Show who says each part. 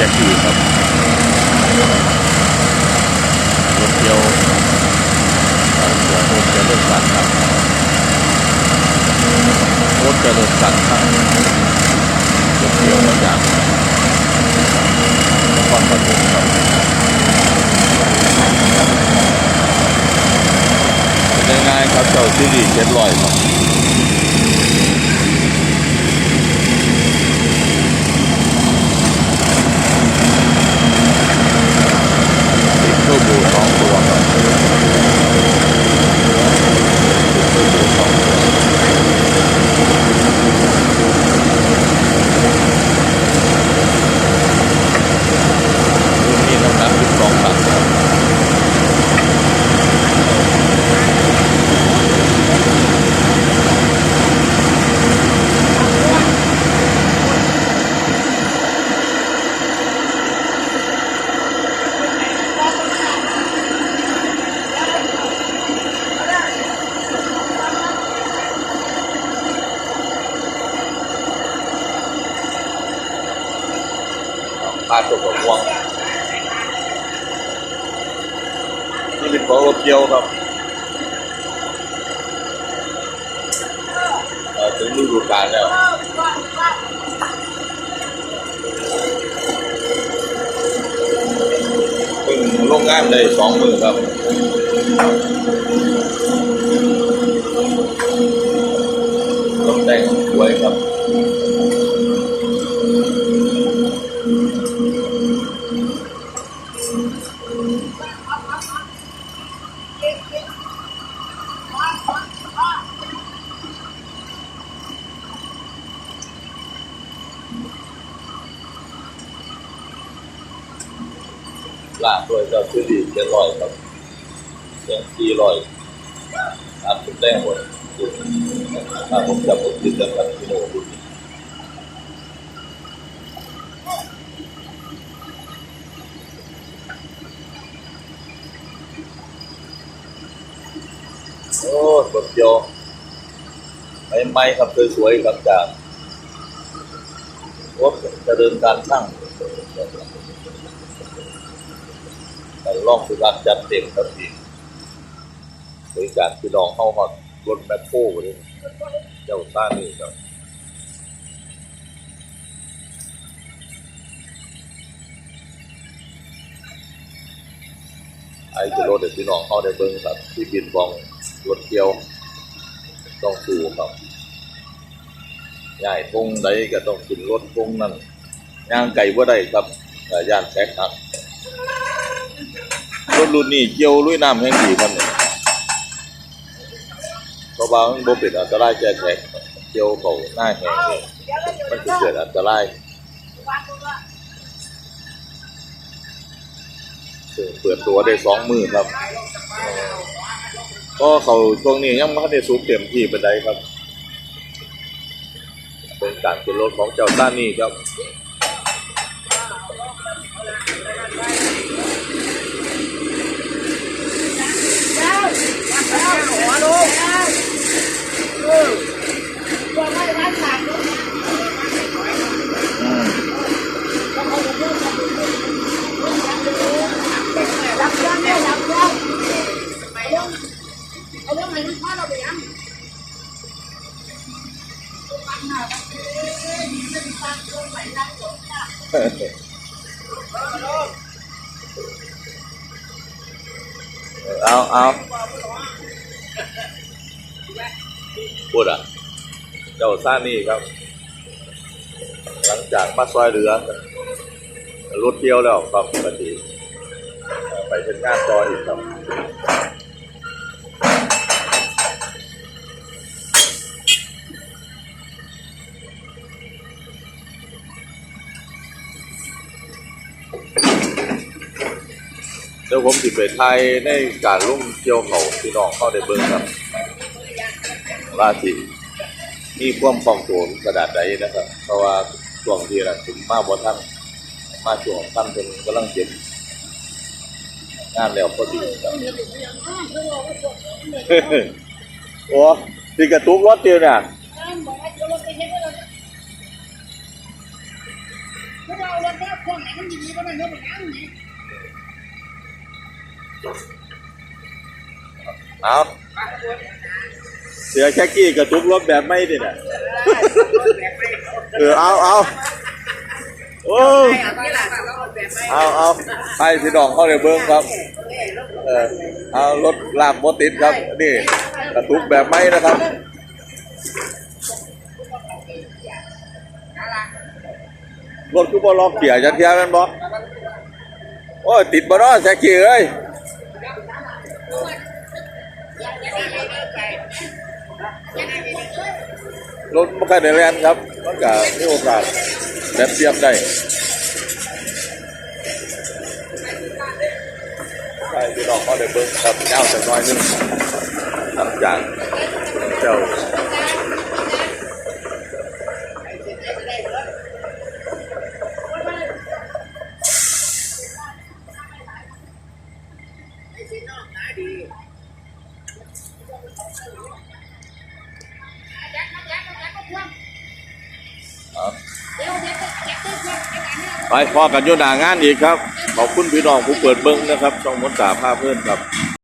Speaker 1: จ็คกี้ครับรถเที่ยวทางเสือโคตรจะเจริญสันครับโคตรจะเจริญสันครับรถเที่ยวมาจากนครปฐมครับเป็นง่ายๆครับเจ้าซีรีเจ็ดร้อยครับ ติดตู้บูสองตัวครับติดตู้บูสองตัวรุ่นนี้น้ำหนักสิบสองตันครับปลาตัวกับวง นี่เป็นของรถเกียวครับถึงฤดูกาลแล้วเพิ่งลงงานได้สองมือครับต้องแต่งสวยครับ ล่างด้วยเจ้าชื่อดีเจ็ดร้อยครับเสียงสี่ร้อยตามทุกแต้มหมดถ้าผมจำผมติดจำกันที่โน่นโอ้รถเดียวไม่ไม่ครับสวยๆครับจากรถจะเดินการช่าง แต่ล่องสุรัตน์จัดเต็มครับพี่บริการพี่น้องเข้าฮอดรถแมคโครเลยเจ้าซ่านี่ครับไอ้จะรถเด็กพี่น้องเข้าได้เบิ้งครับที่บินบองรถเกี่ยว ต้องสู้ครับย้ายทงใดก็ต้องขึ้นรถทงนั่นย่างไก่ว่าได้ครับย่านแท็กครับ รถรุ่นนี้เกี่ยวลุยน้ำแห่งดีมันเนี่ยเพราะว่ามันบ่เป็นอันตรายแก่แท็กเกี่ยวเขาหน้าแห้งนี่มันจะเกิดอันตรายเปิดตัวได้สองมือครับ ก็เขาช่วงนี้ยังไม่ได้สูงเต็มที่เป็นไดครับ เป็นการเป็นรถของเจ้าต้านนี่ครับ เอาเอาพูดอะ เจ้าซ่านี่ครับ หลังจากมาซอยเรือรถเที่ยวแล้วครับปกติไปเป็นงานจออีกครับ เดี๋ยวผมสิไปไทยในการลุ่มเที่ยวเขาพี่น้องเข้าได้เบิ่งครับว่าสิมีความปลอมตัวกระดาษใดนะครับ เพราะว่าช่วงที่นั้นถึงมาบ่ทันมาช่วงทันเป็นกำลังเจ็บงานแล้วพอดีครับโอ้ที่กระตุกรถเดียวเนี่ย
Speaker 2: พ่วงไหนมันดีๆก็ได้เงินไปนั่งนี่
Speaker 1: เอาเสือแค่กี้กระตุกรถแบบไม่ดิน่ะเออเอาเอาโอ้
Speaker 2: นี่แหละเราแบบไม่
Speaker 1: เอาเอาให้พี่น้องเข้าในเบิ้งครับ เออเอารถลากมติดครับ นี่กระตุกแบบไม่นะครับ รถคือบอล็อกเกียร์จันเทียแมันบอโอ้ติดบ่เนาะแซกกี้เอ้ยรถมันก็ได้แรงครับมันก็มีโอกาสแบบเทียบได้ใช่พี่น้องเขาได้เบิ้งครับเจ้าสักน้อยนึงหลังจากเจ้า ไปพอกันโยหนางานอีกครับ ขอบคุณพี่น้องผู้เปิดเบิ้งนะครับ ช่องมดตาภาพเพื่อนครับ